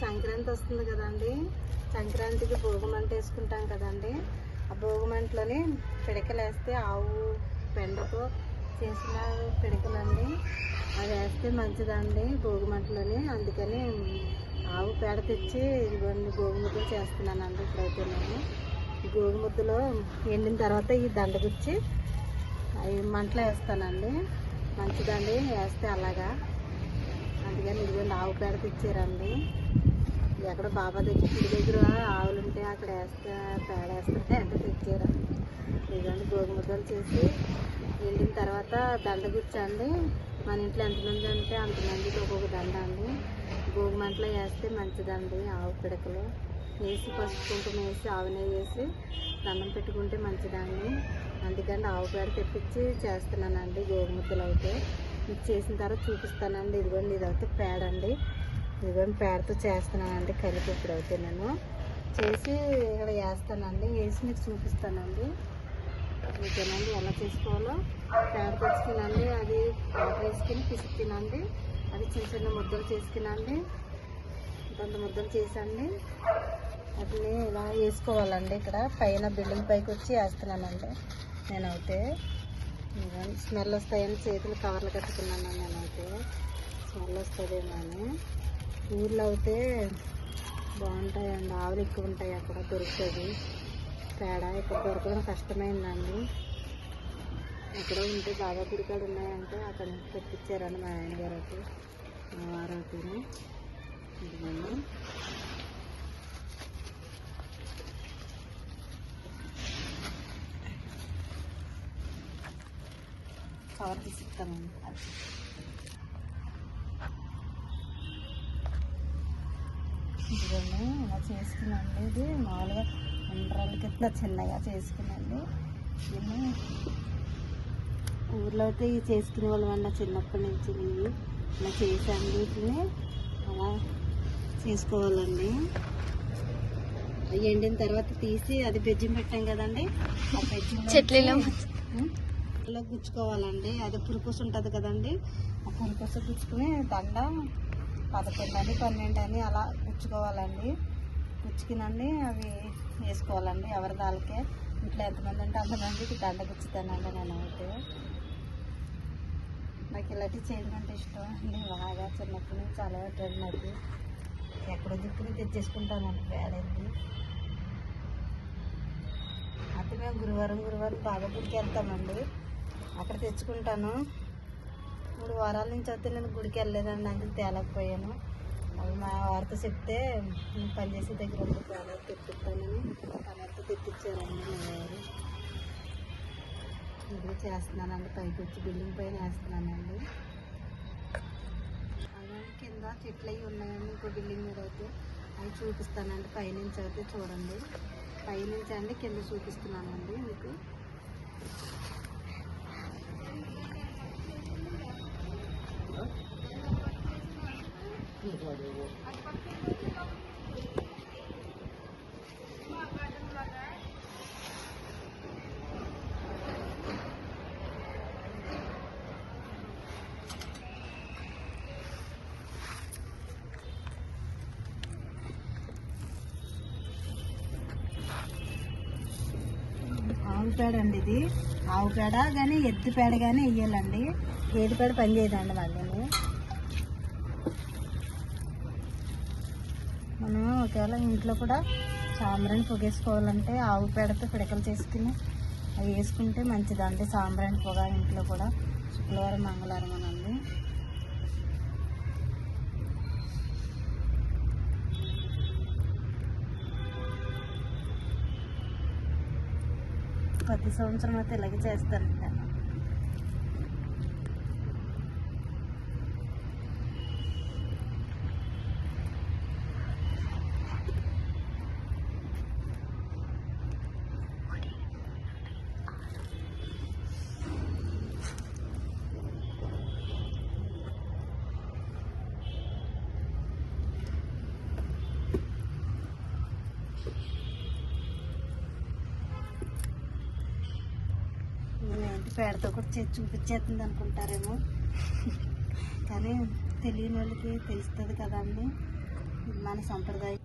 సంక్రాంతి వస్తుంది కదండి. సంక్రాంతికి భోగిమంట వేసుకుంటాం కదండి. ఆ భోగిమంటలోని పిడకలు వేస్తే ఆవు పెండతో చేసిన పిడకలండి. అవి వేస్తే మంచిదండి భోగిమంటలోని అందుకని ఆవు పేడ తెచ్చి ఇవన్నీ గోగుముద్దలు చేస్తున్నానండి ఇప్పుడైతే నేను గోగుముద్దలో ఎండిన తర్వాత ఈ దండగుచ్చి అవి మంటలో వేస్తానండి. మంచిదండి వేస్తే అలాగా. అందుకని ఇదిగోండి ఆవు పేడ తెచ్చారండి. ఎక్కడ బాబా దగ్గర ఇంటి దగ్గర ఆవులుంటే అక్కడ వేస్తే పేడ వేస్తుంటే ఎంత తెచ్చారండి ఇదిగోండి గోగుముద్దలు చేసి వెళ్ళిన తర్వాత దండ గుచ్చండి మన ఇంట్లో ఎంతమంది అంటే అంతమందికి ఒక్కొక్క దండ అండి. గోగుమంటలో వేస్తే మంచిదండి ఆవు పిడకలు. వేసి పసుపు కుంకుమ వేసి ఆవు నెయ్యి వేసి దండం పెట్టుకుంటే మంచిదండి. అందుకని ఆవు పేడ తెప్పించి చేస్తున్నానండి గోగుముద్దలు అయితే. ఇది చేసిన తర్వాత చూపిస్తానండి. ఇదిగోండి ఇదైతే పేడ అండి ఇదిగోండి పేడతో చేస్తున్నానండి కలిపి ఇప్పుడు అయితే నేను. చేసి ఇక్కడ వేస్తానండి. వేసి మీకు చూపిస్తానండి. ఓకేనండి ఎలా చేసుకోవాలో. పేడ తెచ్చుకునండి అది వాటర్ వేసుకుని పిసుకునండి అది చిన్న చిన్న ముద్దలు చేసుకునండి. కొంత ముద్దలు చేసండి. వాటిని ఇలా వేసుకోవాలండి ఇక్కడ. పైన బిల్డింగ్ పైకి వచ్చి వేస్తున్నానండి నేనైతే. స్మెల్ వస్తాయని చేతులు కవర్లు కట్టుకున్నాను నేనైతే. స్మెల్ వస్తుందేమో అని. ఊర్లో అయితే బాగుంటాయండి. ఆవులు ఎక్కువ ఉంటాయి అక్కడ దొరుకుతుంది. పేడ ఇక్కడ దొరకడం కష్టమైందండి. ఎక్కడో ఉంటే బాబా గుడికాడు ఉన్నాయంటే అక్కడ నుంచి తెప్పించారండి మా ఆయన గారు అయితే. మా వారు అయితేనే ఇదిగోండి. కవర్ తీసిస్తామండి ఇదిగోండి ఇలా చేసుకున్నాండి ఇది మామూలుగా ఉండ్రాలకి ఇట్లా చిన్నగా చేసుకున్నాండి దీన్ని ఊర్లో అయితే ఇవి చేసుకునే వాళ్ళం అన్న చిన్నప్పటి నుంచి ఇవి ఇలా చేసాము వీటిని అలా చేసుకోవాలండి ఎండిన తర్వాత తీసి అది బెజ్జం పెట్టాం కదండి ఆ బెజ్జం చెట్లలో గుచ్చుకోవాలండి అది పురుకుసు ఉంటుంది కదండి ఆ పురుకుసు గుచ్చుకుని దండ పదకొండు అని పన్నెండు అని అలా గుచ్చుకోవాలండి గుచ్చుకినండి అవి వేసుకోవాలండి. ఎవరి దానికే? ఇంట్లో ఎంతమంది ఉంటే అంతమందికి దండ గుచ్చుతానండి నేను అయితే నాకు ఇలాంటివి చేయడం అంటే ఇష్టం అండి. బాగా చిన్నప్పటి నుంచి అలవాటు నాకు. ఎక్కడో దిక్కుని తెచ్చేసుకుంటానండి పేడండి అయితే మేము గురువారం గురువారం బాగా గుడికి వెళ్తామండి. అక్కడ తెచ్చుకుంటాను. మూడు వారాల నుంచి అయితే నేను గుడికి వెళ్ళలేదండి అందుకు తేలకపోయాను. అవి మా వారితో చెప్తే నేను పనిచేసే దగ్గర ఉంటే తేలే తెప్పిస్తానని తనతో తెప్పించారండి మా వారు. ఇది చేస్తున్నానండి పైకి వచ్చి బిల్డింగ్ పైన వేస్తున్నానండి. అలాగే కింద చెట్లు అవి ఉన్నాయండి ఇంకో బిల్డింగ్ మీద అయితే. అవి చూపిస్తానండి పైనుంచి అయితే చూడండి. పైనుంచి అండి కింద చూపిస్తున్నానండి మీకు. ఆవు పేడ అండి ఇది. ఆవు పేడ కానీ ఎద్దు పేడ కానీ వేయాలండి ఏది పేడ పని చేయదండి మనం ఒకవేళ ఇంట్లో కూడా సాంబ్రాన్ని పొగేసుకోవాలంటే ఆవు పేడతో పిడకలు చేసుకుని అవి వేసుకుంటే మంచిదండి. సాంబ్రాన్ పొగ ఇంట్లో కూడా. శుక్రవారం మంగళవారం అనండి ప్రతి సంవత్సరం అయితే ఇలాగే చేస్తాను నేను ఏంటి పేడతో కూడా చూపించేస్తుంది అనుకుంటారేమో. కానీ తెలియని వాళ్ళకి తెలుస్తుంది కదండి మన సంప్రదాయం.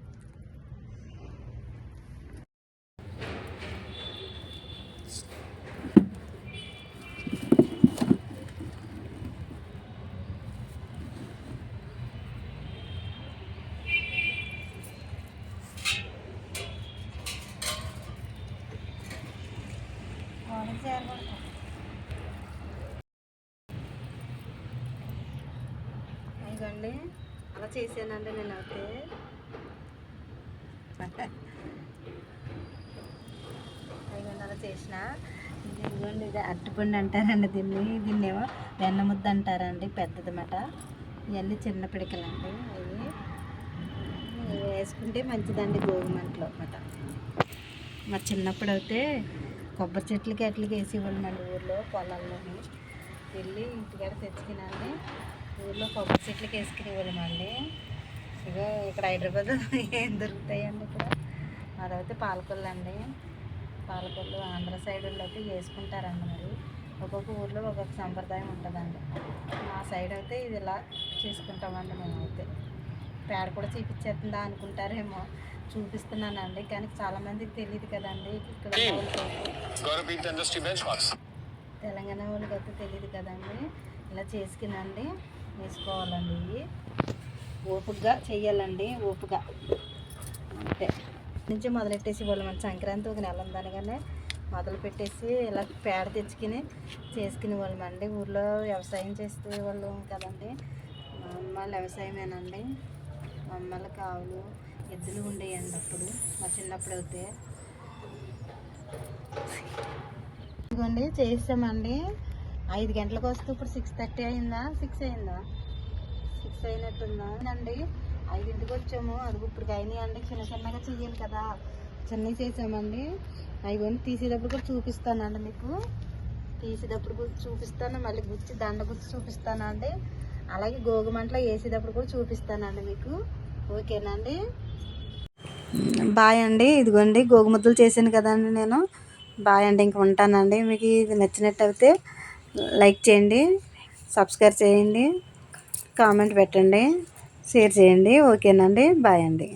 చేయాలి చూడండి. అలా చేశానండి నేను అయితే ఇదిగోండి అలా చేసిన. ఇదిగోండి ఇది అరటిపండు అంటారండి దీన్ని. దీన్ని ఏమో వెన్న ముద్ద అంటారండి పెద్దదన్నమాట. ఇవన్నీ చిన్న పిడికలండి అవి. వేసుకుంటే మంచిదండి గోగుమంటలో అన్నమాట. మా చిన్నప్పుడు అయితే కొబ్బరి చెట్లకి అట్లకి వేసి ఇవ్వమండి ఊర్లో పొలాల్లోని. వెళ్ళి ఇంటికాడ తెచ్చుకున్నాను. ఊర్లో కొబ్బరి చెట్లకి వేసుకుని ఇవ్వమండి ఇక ఇక్కడ హైదరాబాద్ ఏం దొరుకుతాయండి ఇక్కడ? అదైతే పాలకొల్లు అండి. పాలకొల్లు ఆంధ్ర సైడ్ అయితే వేసుకుంటారండి మరి. ఒక్కొక్క ఊర్లో ఒక్కొక్క సంప్రదాయం ఉంటుందండి. మా సైడ్ అయితే ఇది ఇలా చేసుకుంటామండి మేమైతే. పేడ కూడా చూపించేస్తుందా అనుకుంటారేమో చూపిస్తున్నానండి. కానీ చాలా మందికి తెలియదు కదండి. ఇక్కడ. తెలంగాణ వాళ్ళకి అయితే తెలియదు కదండి. ఇలా చేసుకునండి. వేసుకోవాలండి. ఇవి ఓపుగా చేయాలండి ఓపుగా. అంతే. నుంచి మొదలెట్టేసి వాళ్ళు మన సంక్రాంతి ఒక నెల ఉందనగానే మొదలు పెట్టేసి ఇలా పేడ తెచ్చుకుని చేసుకునే వాళ్ళమండి ఊర్లో వ్యవసాయం చేసే వాళ్ళు కదండి. మా అమ్మ వ్యవసాయమేనండి. మా అమ్మలకి ఆవులు ఎద్దులు ఉండేయండి అప్పుడు. మా చిన్నప్పుడు అయితే. ఇదిగోండి చేస్తామండి ఐదు గంటలకు వస్తే ఇప్పుడు సిక్స్ థర్టీ అయిందా? సిక్స్ అయిందా? సిక్స్ అయినట్టుందా? అండి ఐదింటికి వచ్చాము. అది ఇప్పుడు అయినాయి అండి. చిన్న చిన్నగా చెయ్యాలి కదా. చిన్నవి చేసామండి. అవి తీసేటప్పుడు కూడా చూపిస్తానండి మీకు. తీసేటప్పుడు కూడా చూపిస్తాను. మళ్ళీ గుచ్చి దండ గుచ్చి చూపిస్తానండి అలాగే గోగుమంటలో వేసేటప్పుడు కూడా చూపిస్తానండి మీకు. ఓకేనండి? బాయ్ అండి. ఇదిగోండి గోగుముద్దలు చేశాను కదండి నేను. బాయ్ అండి ఇంక ఉంటానండి. మీకు ఇది నచ్చినట్టు అయితే లైక్ చేయండి సబ్స్క్రైబ్ చేయండి కామెంట్ పెట్టండి షేర్ చేయండి. ఓకేనండి బాయ్ అండి.